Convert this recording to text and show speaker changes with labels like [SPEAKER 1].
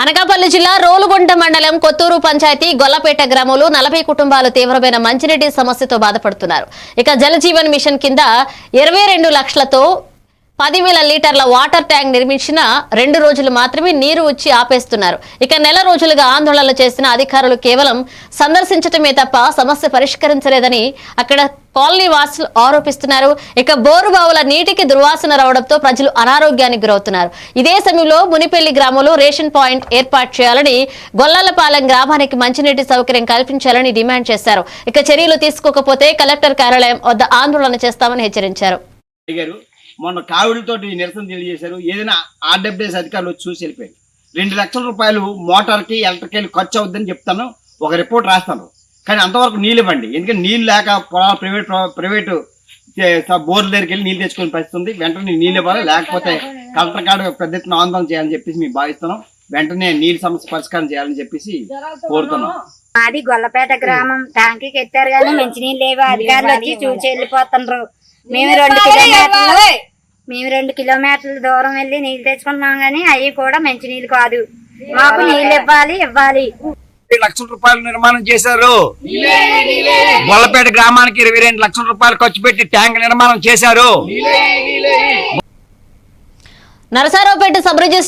[SPEAKER 1] అనకాపల్లి జిల్లా రోలుగుంట మండలం కొత్తూరు పంచాయతీ గొల్లపేట గ్రామంలో నలభై కుటుంబాలు తీవ్రమైన మంచినీటి సమస్యతో బాధపడుతున్నారు. ఇక జలజీవన్ మిషన్ కింద ఇరవై రెండు లక్షలతో పదివేల లీటర్ల వాటర్ ట్యాంక్ నిర్మించిన రెండు రోజులు మాత్రమే నీరు వచ్చి ఆపేస్తున్నారు. ఇక నెల రోజులుగా ఆందోళనలు చేసిన అధికారులు కేవలం సందర్శించటమే తప్ప సమస్య పరిష్కరించలేదని అక్కడ కాలనీ వాసులు ఆరోపిస్తున్నారు. ఇక బోరు బావుల నీటికి దుర్వాసన రావడంతో ప్రజలు అనారోగ్యానికి గురవుతున్నారు. ఇదే సమయంలో మునిపెల్లి గ్రామంలో రేషన్ పాయింట్ ఏర్పాటు చేయాలని గొల్లలపాలెం గ్రామానికి మంచినీటి సౌకర్యం కల్పించాలని డిమాండ్ చేశారు. ఇక చర్యలు తీసుకోకపోతే కలెక్టర్ కార్యాలయం వద్ద ఆందోళన చేస్తామని హెచ్చరించారు.
[SPEAKER 2] మొన్న కావిడితోటి నిరసన తెలియజేశారు. ఏదైనా ఆర్డబ్ల్యూఎస్ అధికారులు వచ్చి చూసి వెళ్ళిపోయారు. రెండు లక్షల రూపాయలు మోటార్కి ఎలక్ట్రికల్ ఖర్చు అవుద్దని చెప్తాను. ఒక రిపోర్ట్ రాస్తాను. కానీ అంతవరకు నీళ్ళు ఇవ్వండి. ఎందుకంటే నీళ్ళు లేక పొలాలు ప్రైవేట్ ప్రైవేటు బోర్ల దగ్గరికి వెళ్ళి నీళ్ళు తెచ్చుకునే పరిస్థితి ఉంది. వెంటనే నీళ్ళు ఇవ్వాలి. లేకపోతే కలెక్టర్ కాడ పెద్ద ఎత్తున ఆందోళన చేయాలని చెప్పేసి మేము భావిస్తున్నాం. వెంటనే నీళ్ళ సమస్య పరిష్కారం చేయాలని చెప్పేసి కోరుతున్నాం.
[SPEAKER 3] మాది గొల్లపేట గ్రామం. ట్యాంకీకి ఎత్తారు కానీ మంచినీళ్ళు లేవు. అధికారులు వచ్చి చూసి వెళ్ళిపోతుండ్రు మేము రెండు కిలోమీటర్లు మేము రెండు కిలోమీటర్ల దూరం వెళ్ళి నీళ్ళు తెచ్చుకుంటున్నాం కానీ అవి కూడా మంచినీళ్ళు కాదు. మాకు నీళ్ళు ఇవ్వాలి ఇవ్వాలి.
[SPEAKER 2] లక్షల రూపాయలు నిర్మాణం చేశారు. గొల్లపేట గ్రామానికి ఇరవై రెండు లక్షల రూపాయలు ఖర్చు పెట్టి ట్యాంక్ నిర్మాణం చేశారు.
[SPEAKER 1] Narasaraopet sub register